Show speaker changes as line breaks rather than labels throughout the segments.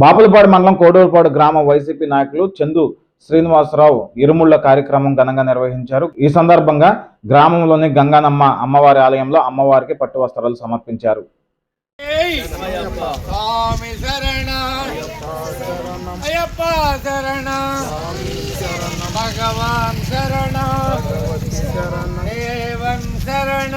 బాపులపాడు మండలం కోడూరుపాడు గ్రామ వైసీపీ నాయకులు చందు శ్రీనివాసరావు ఇరుముళ్ళ కార్యక్రమం ఘనంగా నిర్వహించారు. ఈ సందర్భంగా గ్రామంలోని గంగానమ్మ అమ్మవారి ఆలయంలో అమ్మవారికి పట్టు వస్త్రాలు సమర్పించారు.
భగవాన్ శరణ. శరణ.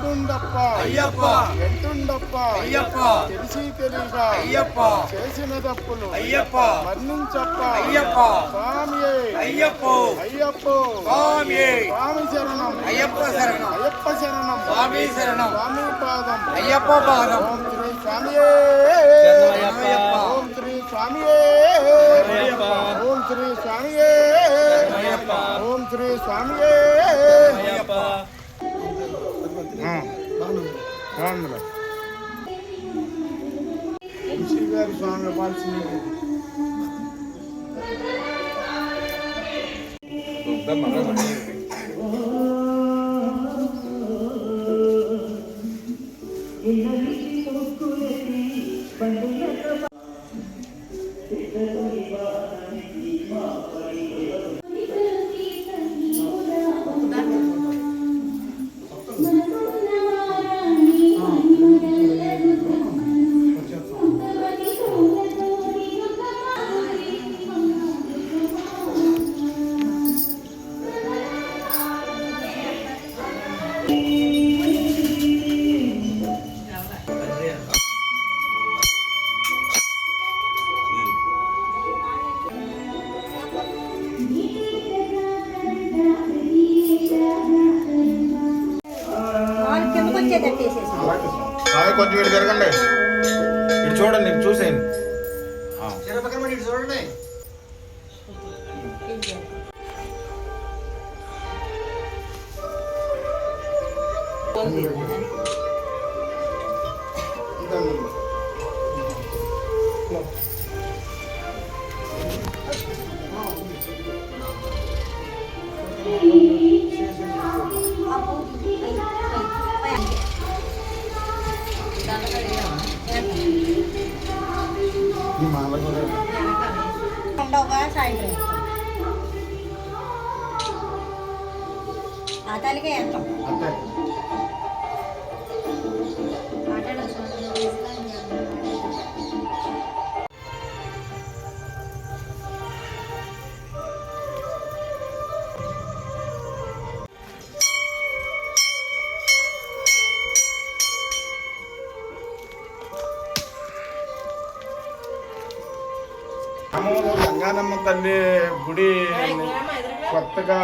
అయ్యప్ప
తోడుండప్ప
అయ్యప్ప
ఎట్టుండప్ప
అయ్యప్ప
తెలిసి తెలియక
అయ్యప్ప
చేసిన తప్పులు
అయ్యప్ప
మన్నించప్ప
అయ్యప్ప
స్వామి
అయ్యప్ప
అయ్యప్ప
స్వామి
స్వామి శరణం
అయ్యప్ప శరణం
అయ్యప్ప శరణం
స్వామి శరణం
స్వామి పాదం
అయ్యప్ప పాదం
ఓం శ్రీ స్వామి
అయ్యప్ప.
ఓం శ్రీ స్వామి
అయ్యప్ప.
ఓం శ్రీ స్వామి
అయ్యప్ప.
ఓం శ్రీ స్వామి బాగుందిలే వంశీ గారి స్వామి ఇవ్వాల్సింది
వాళ్ళు
కొంచెం ఇటు తిరగండి. ఇటు చూడండి ఇటు చూసేయండి.
ఉండవుగా సాయంత్రం ఆ తల్లికే వేస్తాం
గ్రామంలో గంగానమ్మ తల్లి గుడి కొత్తగా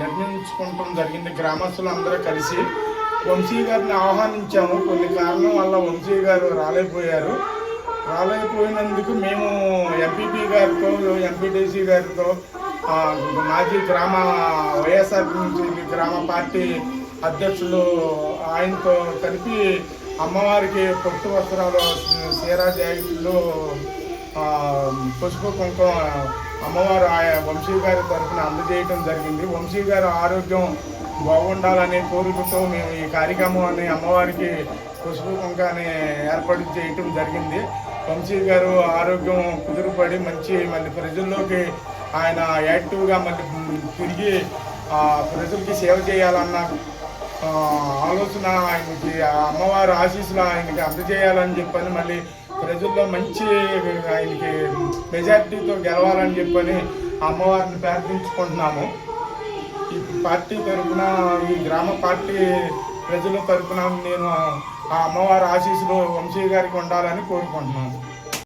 నిర్మించుకుంటాం జరిగింది. గ్రామస్తులు అందరూ కలిసి వంశీ గారిని ఆహ్వానించాము. కొన్ని కారణం వల్ల వంశీ గారు రాలేకపోయారు. రాలేకపోయినందుకు మేము ఎంపీపీ గారితో ఎంపీటీసీ గారితో మాజీ గ్రామ వైఎస్ఆర్ నుంచి గ్రామ పార్టీ అధ్యక్షులు ఆయనతో కలిపి అమ్మవారికి పొట్టు వస్త్రాలు సీరా జాకెట్లు పసుపు కుంకుమ అమ్మవారు ఆయా వంశీ గారి తరఫున అందజేయడం జరిగింది. వంశీ గారి ఆరోగ్యం బాగుండాలనే కోరికతో మేము ఈ కార్యక్రమాన్ని అమ్మవారికి పసుపు కుంకాన్ని ఏర్పాటు చేయటం జరిగింది. వంశీ గారు ఆరోగ్యం కుదురుపడి మంచి మళ్ళీ ప్రజల్లోకి ఆయన యాక్టివ్గా మళ్ళీ తిరిగి ప్రజలకి సేవ చేయాలన్న ఆలోచన ఆయనకి ఆ ఆశీస్సులు ఆయనకి అందజేయాలని చెప్పని మళ్ళీ ప్రజల్లో మంచి ఆయనకి మెజార్టీతో గెలవాలని చెప్పని ఆ అమ్మవారిని ప్రార్థించుకుంటున్నాము. ఈ పార్టీ తరఫున ఈ గ్రామ పార్టీ ప్రజల తరఫున నేను ఆ అమ్మవారి ఆశీస్సులు వంశీ గారికి ఉండాలని కోరుకుంటున్నాను.